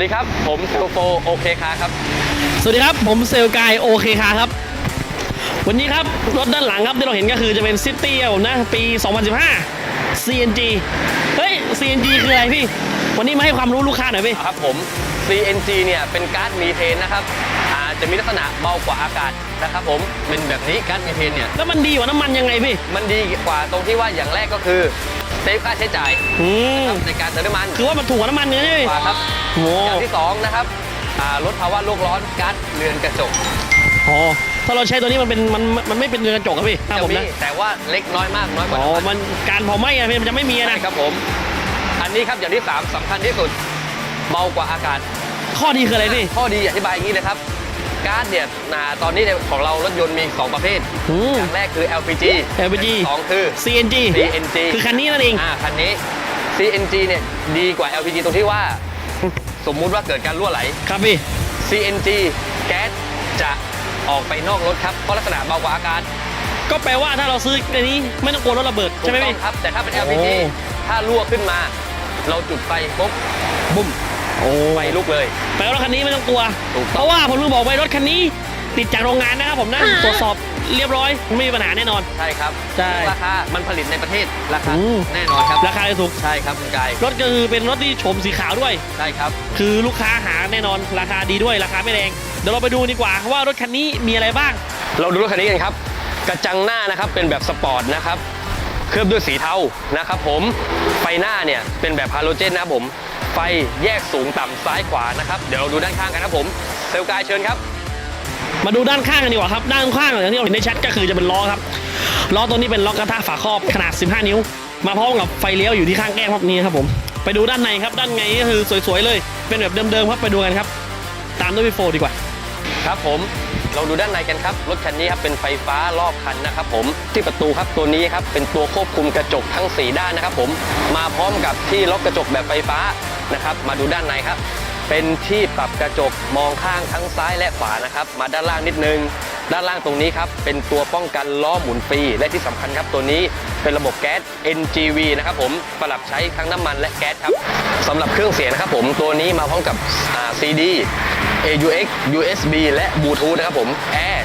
วัสดีครับ ผมเซลโฟโอเคคาครับ สวัสดีครับ ผมเซลลกายโอเคคาครับ วันนี้ครับ รถด้านหลังครับที่เราเห็นก็คือจะเป็นซิตี้ผมนะ ปี 2015 CNG เฮ้ย CNG คืออะไรพี่ วันนี้มาให้ความรู้ลูกค้าหน่อยพี่ ครับผม CNG เนี่ยเป็นก๊าซมีเทนนะครับอาจะมีลักษณะเบากว่าอากาศนะครับผมเป็นแบบนี้ก๊าซมีเทนเนี่ยแล้วมันดีกว่าน้ำมันยังไงพี่ มันดีกว่าตรงที่ว่าอย่างแรกก็คือ เซฟค่าใช้จ่ายอืมในการเติมน้ำมันคือว่ามันถูกกว่าน้ำมันเนี่ยใช่ไหมกว่าครับโอ้อย่างที่สองนะครับอ่าลดภาวะโลกร้อนก๊าซเรือนกระจกโหถ้าเราใช้ตัวนี้มันเป็นมันมันไม่เป็นเรือนกระจกครับพี่ถ้าจะผมมีนะแต่ว่าเล็กน้อยมากน้อยกว่าอ๋อน้ำมันมันการเผาไหม้อะพี่มันจะไม่มีอะใช่นะครับผม อันนี้ครับอย่างที่สามสำคัญที่สุดเบากว่าอากาศ ข้อดีคืออะไรพี่ข้อดีอธิบายอย่างนี้เลยครับ ก๊าซเนี่ยนะตอนนี้เนี่ยของเรารถยนต์มี 2 ประเภท อืม อย่างแรกคือ LPG LPG สองคือ CNG CNG คือคันนี้นั่นเอง อ่าคันนี้ CNG เนี่ยดีกว่า LPG ตรงที่ว่า สมมุติว่าเกิดการรั่วไหล ครับพี่ CNG แก๊สจะออกไปนอกรถครับ เพราะลักษณะเบากว่าอากาศก็แปลว่าถ้าเราซื้ออันนี้ไม่ต้องกลัวรถระเบิดถูใช่กไหมต้อพี่ งครับ แต่ถ้าเป็นโอ้ LPG ถ้ารั่วขึ้นมา เราจุดไฟปุ๊บบุ้ม โอ้ไฟลุกเลยแปลว่ารถคันนี้ไม่ต้องกลัวถูกเพต้องราะว่าผมลืมบอกไปรถคันนี้ติดจากโรงงานนะครับผมนะตรวจสอบเรียบร้อยไม่มีปัญหาแน่นอน ใช่ครับใช่ราคา มันผลิตในประเทศราคาอืมแน่นอนครับ ราคาถูก ใช่ครับคุณกาย รถก็คือเป็นรถที่โฉมสีขาวด้วย ใช่ครับ คือลูกค้าหาแน่นอน ราคาดีด้วย ราคาไม่แรง เดี๋ยวเราไปดูดีกว่าว่ารถคันนี้มีอะไรบ้าง เราดูรถคันนี้กันครับ กระจังหน้านะครับเป็นแบบสปอร์ตนะครับ เคลือบด้วยสีเทานะครับผม ไฟหน้าเนี่ยเป็นแบบฮาโลเจนนะครับผม ไฟแยกสูงต่ำซ้ายขวานะครับ เดี๋ยวเราดูด้านข้างกันนะครับผม เซลลกายเชิญครับ มาดูด้านข้างกันดีกว่าครับ ด้านข้างอย่างที่เราเห็นในแชทก็คือจะเป็นล้อครับล้อตัวนี้เป็นล้อกระทะฝาครอบขนาด 15 นิ้ว มาพร้อมกับไฟเลี้ยวอยู่ที่ข้างแก้มครับนี่ครับผม ไปดูด้านในครับ ด้านในก็คือสวยๆเลย เป็นแบบเดิมๆครับไปดูกันครับ ตามด้วยวีโฟดีกว่า ครับผมเราดูด้านในกันครับ รถคันนี้ครับเป็นไฟฟ้ารอบคันนะครับผมที่ประตูครับตัวนี้ครับเป็นตัวควบคุมกระจกทั้ง 4 ด้านนะครับผมมาพร้อมกับที่ล็อกกระจกแบบไฟฟ้า นะครับ มาดูด้านในครับ เป็นที่ปรับกระจกมองข้างทั้งซ้ายและขวานะครับ มาด้านล่างนิดนึง ด้านล่างตรงนี้ครับ เป็นตัวป้องกันล้อหมุนฟรีและที่สำคัญครับตัวนี้เป็นระบบแก๊ส NGV นะครับผมปรับใช้ทั้งน้ำมันและแก๊สครับสำหรับเครื่องเสียงนะครับผมตัวนี้มาพร้อมกับ CD AUX USB และ Bluetooth นะครับผมแอร์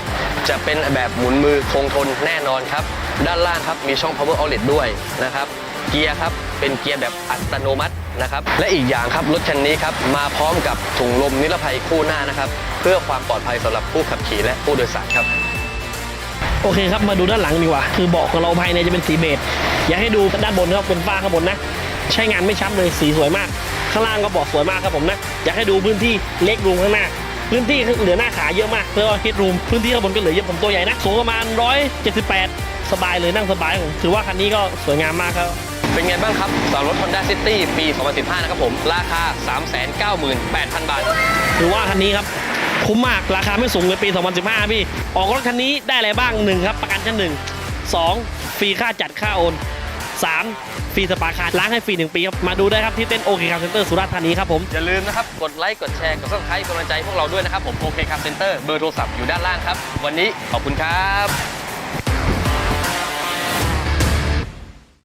จะเป็นแบบหมุนมือคงทนแน่นอนครับ ด้านล่างครับมีช่อง power outlet ด้วยนะครับ เกียร์ครับ เป็นเกียร์แบบอัตโนมัตินะครับ และอีกอย่างครับรถคันนี้ครับมาพร้อมกับถุงลมนิรภัยคู่หน้านะครับ เพื่อความปลอดภัยสำหรับผู้ขับขี่และผู้โดยสารครับโอเคครับ มาดูด้านหลังดีกว่า คือเบาะของเราภายในจะเป็นสีเบจอยากให้ดูด้านบนครับเป็นฝ้าข้างบนนะ ใช้งานไม่ช้ำเลยสีสวยมาก ข้างล่างก็เบาะสวยมากครับผมนะ อยากให้ดูพื้นที่เล็กรูมข้างหน้า พื้นที่เหลือหน้าขาเยอะมากเพื่อเฮดรูมพื้นที่ข้างบนก็เหลือเยอะผมตัวใหญ่นะ สูงประมาณ 178 สบายเลยนั่งสบายผมถือว่าคันนี้ก็สวยงามมากครับ เป็นไงบ้างครับสำหรับรถ Honda City ปี 2015 นะครับผม ราคา 398,000 บาท ถือว่าคันนี้ครับ คุ้มมากราคาไม่สูงเลยปี 2015 พี่ ออกรถคันนี้ได้อะไรบ้าง 1 ครับ ประกันชั้น 1 2 ฟรีค่าจัดค่าโอน 3 ฟรีสปาคาร์ล้างให้ฟรี 1 ปีครับ มาดูได้ครับที่เต้นโอเคคาร์เซ็นเตอร์สุราษฎร์ธานีครับผม อย่าลืมนะครับ กดไลค์ กดแชร์ กดซับสไครต์กำลังใจพวกเราด้วยนะครับผมโอเคครับเซ็นเตอร์เบอร์โทรศัพท์อยู่ด้านล่างครับ วันนี้ขอบคุณครับ